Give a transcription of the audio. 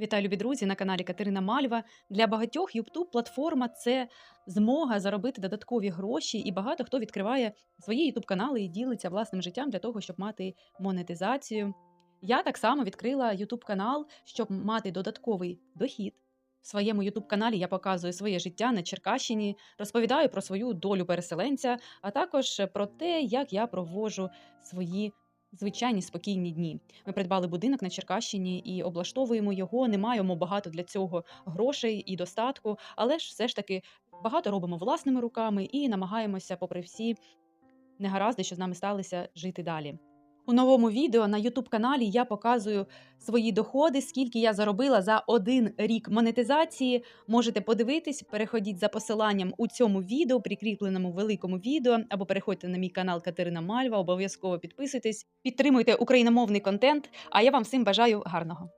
Вітаю, любі друзі, на каналі Катерина Мальва. Для багатьох YouTube платформа це змога заробити додаткові гроші, і багато хто відкриває свої YouTube канали і ділиться власним життям для того, щоб мати монетизацію. Я так само відкрила YouTube канал, щоб мати додатковий дохід. В своєму YouTube каналі я показую своє життя на Черкащині, розповідаю про свою долю переселенця, а також про те, як я проводжу свої звичайні спокійні дні. Ми придбали будинок на Черкащині і облаштовуємо його. Не маємо багато для цього грошей і достатку, але ж все ж таки багато робимо власними руками і намагаємося, попри всі негаразди, що з нами сталися, жити далі. У новому відео на youtube каналі я показую свої доходи, скільки я заробила за один рік монетизації. Можете подивитись, переходіть за посиланням у цьому відео, прикріпленому великому відео, або переходьте на мій канал Катерина Мальва. Обов'язково підписуйтесь, підтримуйте україномовний контент. А я вам всім бажаю гарного.